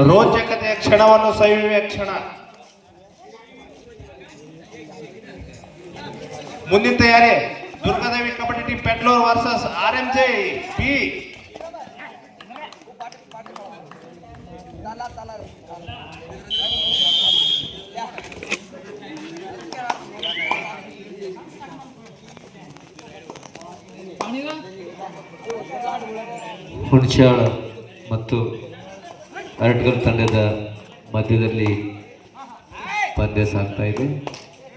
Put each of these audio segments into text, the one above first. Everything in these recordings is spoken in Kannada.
ರೋಚಕತೆಯ ಕ್ಷಣವನ್ನು ಸವಿಯುವ ಕ್ಷಣ. ಮುಂದಿನ ತಯಾರಿ Durgadevi kabaddi team Petlur versus R M J P Hunasyala ಮತ್ತು ಅರಟ್ಗಲ್ ತಂಡದ ಮಧ್ಯದಲ್ಲಿ ಪಂದ್ಯ ಸಾಗ್ತಾ ಇದೆ.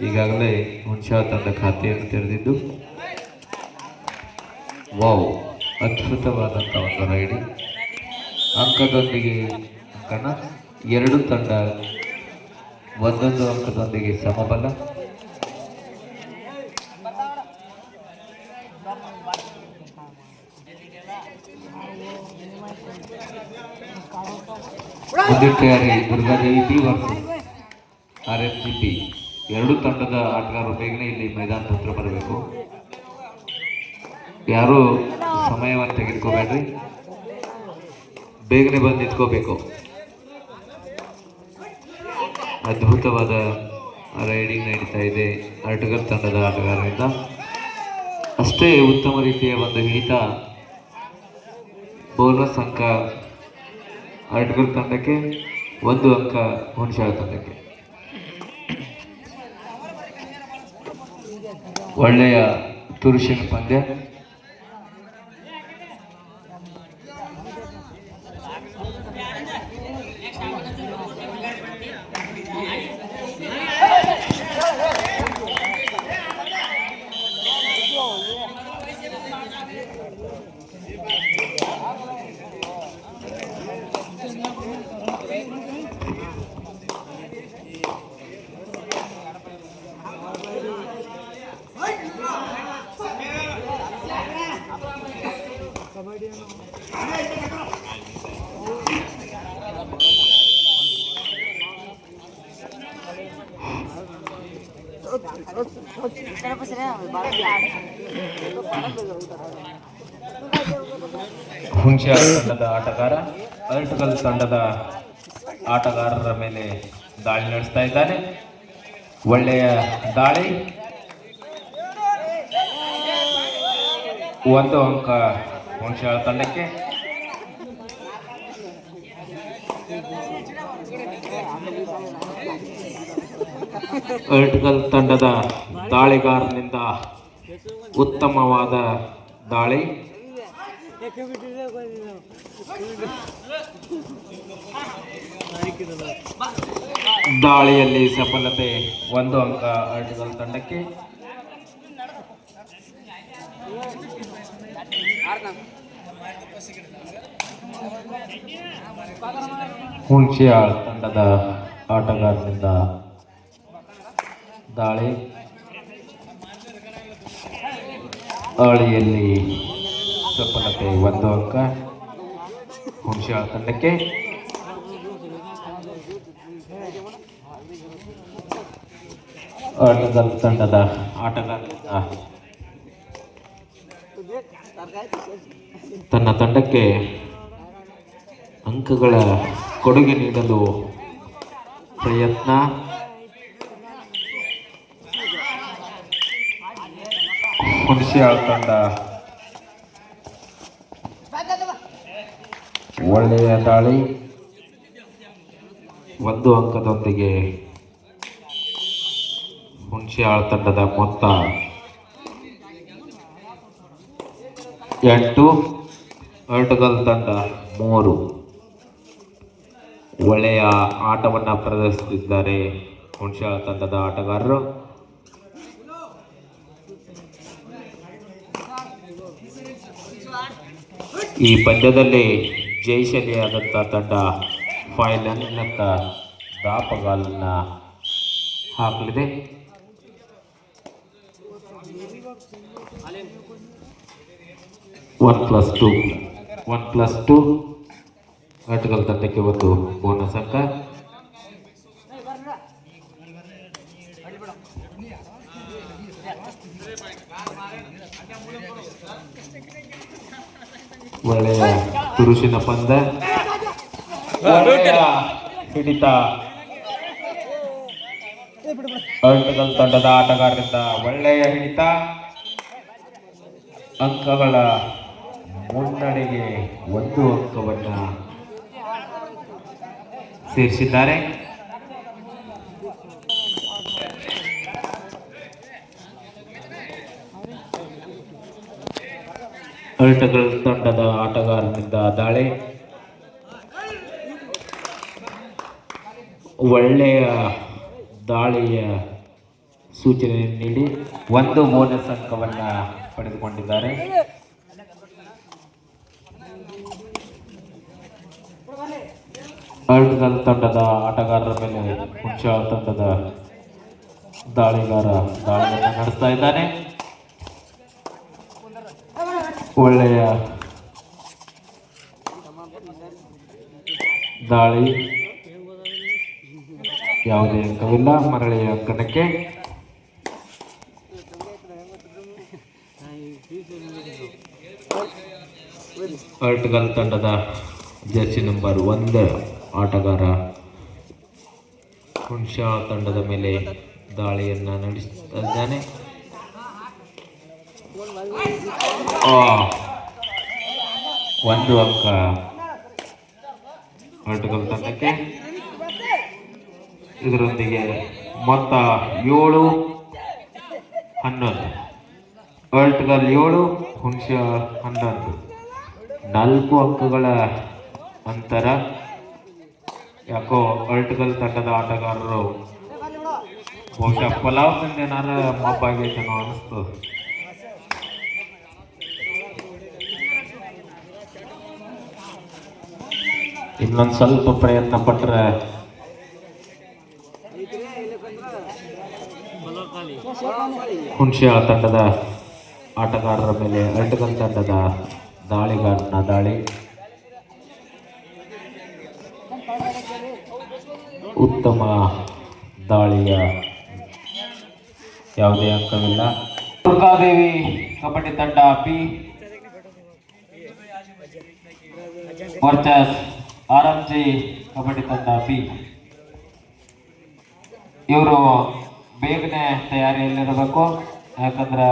ಈಗಾಗಲೇ ಹುಣಸಾ ತಂಡ ಖಾತೆಯನ್ನು ತೆರೆದಿದ್ದು, ವಾವ್ ಅದ್ಭುತವಾದಂಥ ಒಂದು ರೈಡಿ. ಅಂಕದೊಂದಿಗೆ ಅಂಕಣ ಎರಡು ತಂಡ, ಒಂದೊಂದು ಅಂಕದೊಂದಿಗೆ ಸಮಬಲ. ತಯಾರಿ Durgadevi B R F C P ಎರಡು ತಂಡದ ಆಟಗಾರರು ಬೇಗನೆ ಇಲ್ಲಿ ಮೈದಾನದ ಹತ್ರ ಬರಬೇಕು. ಯಾರು ಸಮಯವನ್ನು ತೆಗೆದುಕೋಬೇಡ್ರಿ. ಬೇಗನೆ ಬಂದು ನಿಂತ್ಕೋಬೇಕು. ಅದ್ಭುತವಾದ ರೈಡಿಂಗ್ ನಡೀತಾ ಇದೆ ಆಟಗಾರ ತಂಡದ ಆಟಗಾರರಿಂದ. ಅಷ್ಟೇ ಉತ್ತಮ ರೀತಿಯ ಒಂದು ಹಿಡಿತ ಬೋನಸ್ ಅಂಕ ಅರಟಗಲ್ ತಂಡಕ್ಕೆ ಒಂದು ಅಂಕ ಹುಣಸಾಳ ತಂಡಕ್ಕೆ. ಒಳ್ಳೆಯ ತುರುಷಿನ ಪಂದ್ಯ. ಹುಣಸ್ಯಾಳ ತಂಡದ ಆಟಗಾರ ಅರ್ಟಗಲ್ ತಂಡದ ಆಟಗಾರರ ಮೇಲೆ ದಾಳಿ ನಡೆಸ್ತಾ ಇದ್ದಾನೆ. ಒಳ್ಳೆಯ ದಾಳಿ. ಒಂದು ಅಂಕ ಹುಣಸ್ಯಾಳ ತಂಡಕ್ಕೆ. ಅರ್ಟ್ಗಲ್ ತಂಡದ ದಾಳಿಗಾರನಿಂದ ಉತ್ತಮವಾದ ದಾಳಿ. ದಾಳಿಯಲ್ಲಿ ಸಫಲತೆ ಒಂದು ಅಂಕ ಅರ್ಟ್ಗಲ್ ತಂಡಕ್ಕೆ. ಹುಣಸ್ಯಾಳ ತಂಡದ ಆಟಗಾರನಿಂದ ದಾಳಿ. ದಾಳಿಯಲ್ಲಿ ಸಫಲತೆ ಒಂದು ಅಂಕ. ಹುಣಸ್ಯಾಳ ತಂಡಕ್ಕೆ ಆಟಗಾರ ತಂಡದ ಆಟಗಾರನಿಂದ ತನ್ನ ತಂಡಕ್ಕೆ ಅಂಕಗಳ ಕೊಡುಗೆ ನೀಡಲು ಪ್ರಯತ್ನ. ಹುಣಸಿಯಾಳ ತಂಡ ಒಳ್ಳೆಯ ದಾಳಿ. ಒಂದು ಅಂಕದೊಂದಿಗೆ ಹುಣಸಿಯಾಳ ತಂಡದ ಮೊತ್ತ ಎಂಟು ಅರ್ಟಗಲ್ ತಂಡ ಮೂರು. ಒಳ್ಳೆಯ ಆಟವನ್ನು ಪ್ರದರ್ಶಿಸಿದ್ದಾರೆ ಹುಣಸಾಳ ತಂಡದ ಆಟಗಾರರು. ಈ ಪಂದ್ಯದಲ್ಲಿ ಜಯಶಾಲಿಯಾದಂಥ ತಂಡ ಫೈನಲ್ನತ್ತ ದಾಪಗಾಲನ್ನು ಹಾಕಲಿದೆ. One plus two one plus two ಆಟಗಾರ ತಂಡಕ್ಕೆ ಒಂದು ಬೋನಸ್ ಅಂಕ. ಒಳ್ಳೆಯ ಪುರುಷಿನ ಪಂದ. ಹಿಡಿತ ಅಂಟಗಲ್ ತಂಡದ ಆಟಗಾರರಿಂದ ಒಳ್ಳೆಯ ಹಿಡಿತ. ಅಂಕಗಳ ಮುನ್ನಡೆಗೆ ಒಂದು ಅಂಕವನ್ನು ಸೇರಿಸಿದ್ದಾರೆ. ಅಲ್ಟಗಳ ತಂಡದ ಆಟಗಾರನಿಂದ ದಾಳಿ. ಒಳ್ಳೆಯ ದಾಳಿಯ ಸೂಚನೆ ನೀಡಿ ಒಂದು ಬೋನಸ್ ಅಂಕವನ್ನು ಪಡೆದುಕೊಂಡಿದ್ದಾರೆ. ಅರ್ಟಗಲ್ ತಂಡದ ಆಟಗಾರರ ಮೇಲೆ ಹುಂಚಾ ತಂಡದ ದಾಳಿಗಾರ ದಾಳಿಯನ್ನು ನಡೆಸ್ತಾ ಇದ್ದಾನೆ. ಒಳ್ಳೆಯ ದಾಳಿ. ಯಾವುದೇ ಅಂಕವಿಲ್ಲ, ಮರಳಿಯ ಅಂಕಣಕ್ಕೆ. ಅರ್ಟ್ಗಲ್ ತಂಡದ ಜರ್ಸಿ ನಂಬರ್ ಒಂದು. ಆಟಗಾರ ಹುಣಶಾ ತಂಡದ ಮೇಲೆ ದಾಳಿಯನ್ನು ನಡೆಸುತ್ತಿದ್ದಾನೆ. ಆ, ಒಂದು ಅಂಕ ಅರ್ಟಗಲ್ ತಂಡಕ್ಕೆ. ಇದರೊಂದಿಗೆ ಮೊತ್ತ ಏಳು ಹನ್ನೊಂದು. ಅರ್ಟಗಲ್ ಏಳು ಹುಣಸ ಹನ್ನೊಂದು. ನಾಲ್ಕು ಅಂಕಗಳ ಅಂತರ ಯಾಕೋ ಅರ್ಟಗಲ್ ತಂಡದ ಆಟಗಾರರು ಬಹುಶಃ ಪಲಾವ್ ತಿಂದೇನಾರ ಅನ್ನೋ ಅನಿಸ್ತು ಇನ್ನೊಂದು ಸ್ವಲ್ಪ ಪ್ರಯತ್ನ ಪಟ್ರೆ ಹುಣಸೆ ತಂಡದ ಆಟಗಾರರ ಮೇಲೆ ಅರ್ಟಗಲ್ ತಂಡದ ದಾಳಿಗಾರನ ದಾಳಿ. ಉತ್ತಮ ದಾಳಿಯ ಯಾವುದೇ ಅಂಕವಿಲ್ಲ. ದುರ್ಗಾದೇವಿ ಕಬಡ್ಡಿ ತಂಡ ಬಿ. ವರ್ಚಸ್ ಜಿ ಕಬಡ್ಡಿ ತಂಡ ಬಿ. ಇವರು ಬೇಗನೆ ತಯಾರಿಯಲ್ಲಿರಬೇಕು. ಯಾಕಂದ್ರೆ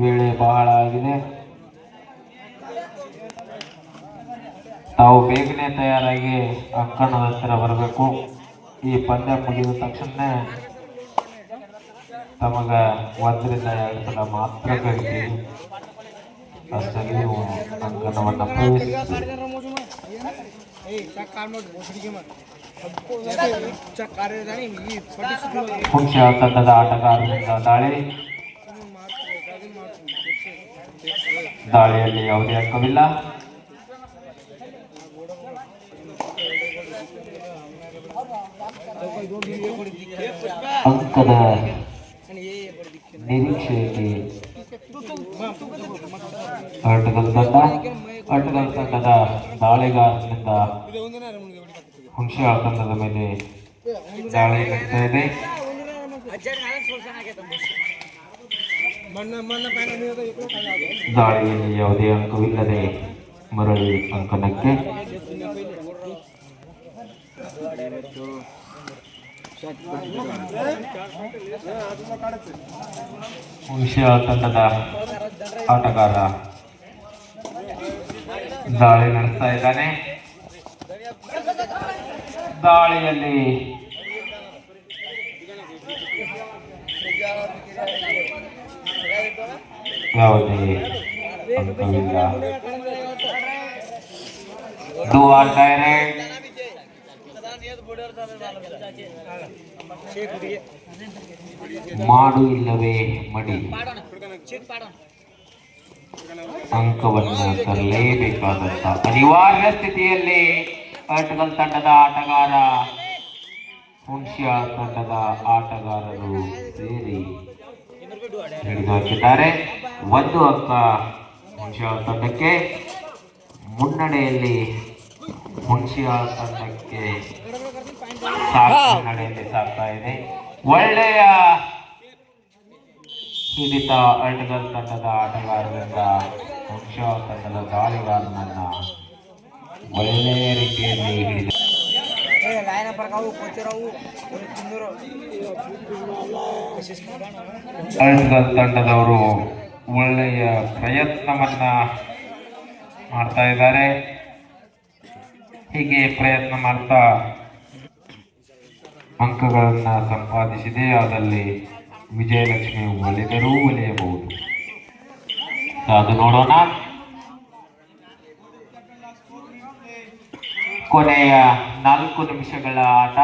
ವೇಳೆ ಬಹಳ ಆಗಿದೆ. ತಾವು ಬೇಗನೆ ತಯಾರಾಗಿ ಅಂಕಣದ ಹತ್ತಿರ ಬರಬೇಕು. ಈ ಪಂದ್ಯ ಮುಗಿದ ತಕ್ಷಣ ತಮಗ ಒಂದರಿಂದ ಎರಡು ಸಲ ಮಾತ್ರ ಕರಿತೀವಿ ಅಷ್ಟಲ್ಲಿ ನೀವು ಅಂಕಣವನ್ನು ಹುಣಸೆ ತಂಡದ ಆಟಗಾರರಿಂದ ದಾಳಿ. ದಾಳಿಯಲ್ಲಿ ಯಾವುದೇ ಅಂಕವಿಲ್ಲ. ಅಂಕದ ನಿರೀಕ್ಷೆಯಲ್ಲಿ ಅರ್ಟಗಲ್ ತಂಡ ಅರ್ಟಗಲ್ ತಂಡದ ಮೇಲೆ ದಾಳಿ ನಡೀತಾ ಇದೆ. ದಾಳಿಯಲ್ಲಿ ಯಾವುದೇ ಅಂಕವಿಲ್ಲದೆ ಮರಳಿ ಅಂಕಣಕ್ಕೆ ಹುಣಸೆ ತಂಡದ ಆಟಗಾರ ದಾಳಿ ನಡೆಸ್ತಾ ಇದ್ದಾನೆ ದಾಳಿಯಲ್ಲಿ ಯಾವುದೇ ಅಂಕವಿಲ್ಲ ಡೂ ಆರ್ ಡೈರೆಕ್ಟ್ ಮಾಡು ಇಲ್ಲವೇ ಮಡಿ. ಅಂಕವನ್ನು ತರಲೇಬೇಕಾದಂತ ಅನಿವಾರ್ಯ ಸ್ಥಿತಿಯಲ್ಲಿ ಅರ್ಟಗಲ್ ತಂಡದ ಆಟಗಾರ ಹುಣಸ್ಯಾ ತಂಡದ ಆಟಗಾರರು ಸೇರಿ ಹಿಡಿದು ಒಂದು ಅಂಕ ಹುಣಸ್ಯಾ ತಂಡಕ್ಕೆ, ಮುನ್ನಡೆಯಲ್ಲಿ ಹುಣಸ್ಯಾ ತಂಡಕ್ಕೆ ನಡೆಯಲ್ಲಿ ಸಾಗ್ತಾ ಇದೆ. ಒಳ್ಳೆಯ ಹಿಡಿತ ಅಡ್ಗಲ್ ತಂಡದ ಆಟಗಾರರಿಂದ ಮುಖ್ಯ ತಂಡದ ದಾಳಿಗಾರನನ್ನ ಒಳ್ಳೆಯ ರೀತಿಯಲ್ಲಿ ಹಿಡಿದ ತಂಡದವರು ಒಳ್ಳೆಯ ಪ್ರಯತ್ನವನ್ನ ಮಾಡ್ತಾ ಇದ್ದಾರೆ. ಹೀಗೆ ಪ್ರಯತ್ನ ಮಾಡ್ತಾ ಅಂಕಗಳನ್ನ ಸಂಪಾದಿಸಿದೆ ಆದಲ್ಲಿ ವಿಜಯಲಕ್ಷ್ಮಿ ಒಲಿದರೂ ಒಲಿಯಬಹುದು. ಅದು ನೋಡೋಣ. ಕೊನೆಯ ನಾಲ್ಕು ನಿಮಿಷಗಳ ಆಟ.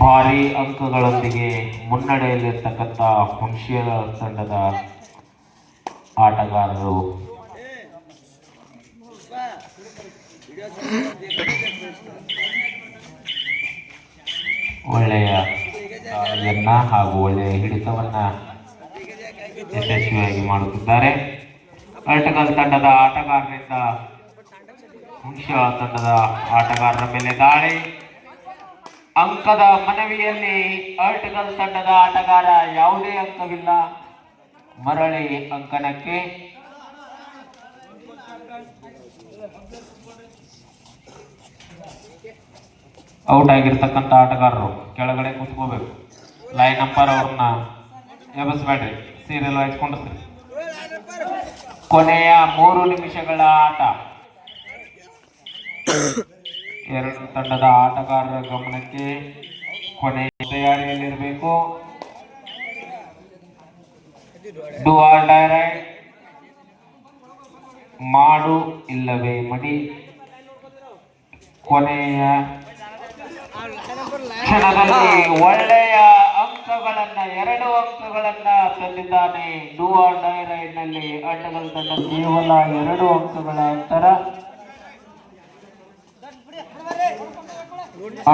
ಭಾರಿ ಅಂಕಗಳೊಂದಿಗೆ ಮುನ್ನಡೆಯಲ್ಲಿರ್ತಕ್ಕಂಥ ಹುಣಸಿಯ ತಂಡದ ಆಟಗಾರರು ಒಳ್ಳೆಯ ಎನ್ನ ಹಾಗೂ ಒಳ್ಳೆಯ ಹಿಡಿತವನ್ನ ಯಶಸ್ವಿಯಾಗಿ ಮಾಡುತ್ತಿದ್ದಾರೆ. ಅಲ್ಟಗಲ್ ತಂಡದ ಆಟಗಾರರಿಂದ ಹುಣಸಿಯ ತಂಡದ ಆಟಗಾರರ ಮೇಲೆ ದಾಳಿ. ಅಂಕದ ಮನವಿಯಲ್ಲಿ ಅರ್ಟಿಕಲ್ ತಂಡದ ಆಟಗಾರ ಯಾವುದೇ ಅಂಕವಿಲ್ಲ. ಮರಳಿ ಅಂಕಣಕ್ಕೆ ಔಟ್ ಆಗಿರ್ತಕ್ಕಂಥ ಆಟಗಾರರು ಕೆಳಗಡೆ ಕೂತ್ಕೋಬೇಕು. ಲೈನ್ ನಂಬರ್ ಅವ್ರನ್ನ ಎಬ್ಬಿಸ್ಬೇಡ್ರಿ. ಸೀರಿಯಲ್ ವಹಿಸ್ಕೊಂಡಿರ್ತೀರಿ ಕೊನೆಯ ಮೂರು ನಿಮಿಷಗಳ ಆಟ. ಎರಡು ತಂಡದ ಆಟಗಾರರ ಗಮನಕ್ಕೆ ಕೊನೆಯ ತಯಾರಿಯಲ್ಲಿರಬೇಕು. ಮಾಡು ಇಲ್ಲವೇ ಮಡಿ. ಕೊನೆಯ ಕ್ಷಣದಲ್ಲಿ ಒಳ್ಳೆಯ ಅಂಕಗಳನ್ನ ಎರಡು ಅಂಕಗಳನ್ನ ತಂದಿದ್ದಾನೆ. ಡೂ ಆರ್ ಡೈರೈಡ್ನಲ್ಲಿ ಆಟಗಳ ತಂಡ ಕೇವಲ ಎರಡು ಅಂಕಗಳ ಅಂತರ.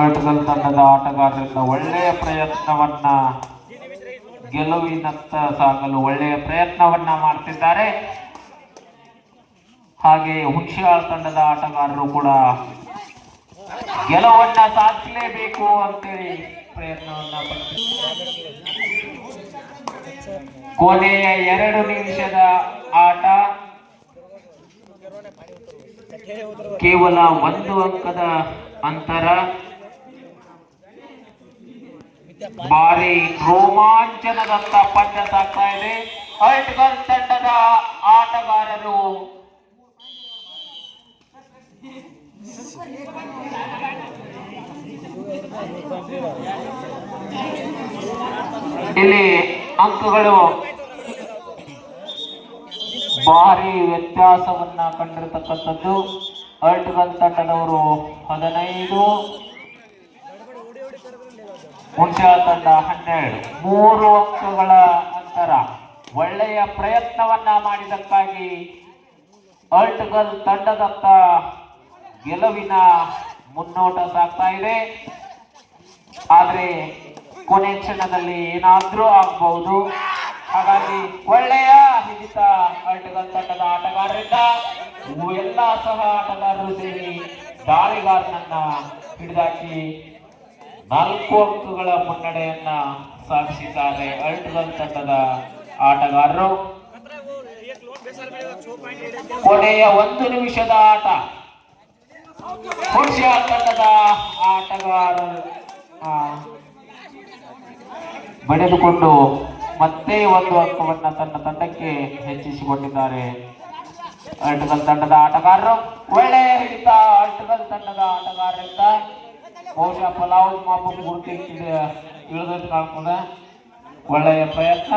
ಆಟಗಳ ತಂಡದ ಆಟಗಾರರಿಂದ ಒಳ್ಳೆಯ ಪ್ರಯತ್ನವನ್ನ ಗೆಲುವಿನತ್ತ ಸಾಗಲು ಒಳ್ಳೆಯ ಪ್ರಯತ್ನವನ್ನ ಮಾಡ್ತಿದ್ದಾರೆ. ಹಾಗೆ ಹುಣಸಿಯಾಳ ತಂಡದ ಆಟಗಾರರು ಕೂಡ ಗೆಲುವನ್ನ ಸಾಧಿಸಲೇಬೇಕು ಅಂತೇಳಿ ಪ್ರಯತ್ನವನ್ನ ಕೊನೆಯ ಎರಡು ನಿಮಿಷದ ಆಟ ಕೇವಲ ಒಂದು ಅಂಕದ ಅಂತರ. ಭಾರಿ ರೋಮಾಂಚನದಂತ ಪಂದ್ಯ ಸಾಕ್ತಾ ಇದೆ. ಐಟ್ಗಲ್ ತಂಡದ ಆಟಗಾರರು. ಇಲ್ಲಿ ಅಂಕಗಳು ಭಾರಿ ವ್ಯತ್ಯಾಸವನ್ನ ಕಂಡಿರತಕ್ಕಂಥದ್ದು. ಅಲ್ಟ್ಗಲ್ ತಂಡದವರು ಹದಿನೈದು. ಮುಂಚಾ ತಂಡ ಹನ್ನೆರಡು. ಮೂರು ಅಂಕಗಳ ಅಂತರ. ಒಳ್ಳೆಯ ಪ್ರಯತ್ನವನ್ನ ಮಾಡಿದಕ್ಕಾಗಿ ಅಲ್ಟ್ಗಲ್ ತಂಡದತ್ತ ಗೆಲುವಿನ ಮುನ್ನೋಟ ಸಾಗ್ತಾ ಇದೆ. ಆದ್ರೆ ಕೊನೆ ಕ್ಷಣದಲ್ಲಿ ಏನಾದ್ರೂ ಆಗ್ಬಹುದು. ಹಾಗಾಗಿ ಒಳ್ಳೆಯ ಹಿಡಿತ ಆಟಗಾರ ತಂಡದ ಆಟಗಾರರಿಂದ ಎಲ್ಲ ಸಹ ಆಟಗಾರರು ಸೇರಿ ದಾಳಿಗಾರನನ್ನ ಹಿಡಿದಾಕಿ ನಾಲ್ಕು ಅಂಕಗಳ ಮುನ್ನಡೆಯನ್ನ ಸಾಧಿಸಿದ್ದಾರೆ ಅಲ್ಟಗಲ್ ತಂಡದ ಆಟಗಾರರು. ಕೊನೆಯ ಒಂದು ನಿಮಿಷದ ಆಟ. ಹುಣಸಿಯ ತಂಡದ ಆಟಗಾರರು ಬಡಿದುಕೊಂಡು ಮತ್ತೆ ಒಂದು ಅಂಕವನ್ನ ತನ್ನ ತಂಡಕ್ಕೆ ಹೆಚ್ಚಿಸಿಕೊಂಡಿದ್ದಾರೆ. ಅಲ್ಟಗಲ್ ತಂಡದ ಆಟಗಾರರು, ಒಳ್ಳೆ ಹಿಡಿತ. ಅಲ್ಟಗಲ್ ತಂಡದ ಆಟಗಾರರಿಂದ ಬಹುಶಃ ಪಲಾವ್ ಮಾಪು ಗುರುತಿ ಇಳಿದ ಕಾಣ್ತದೆ. ಒಳ್ಳೆಯ ಪ್ರಯತ್ನ.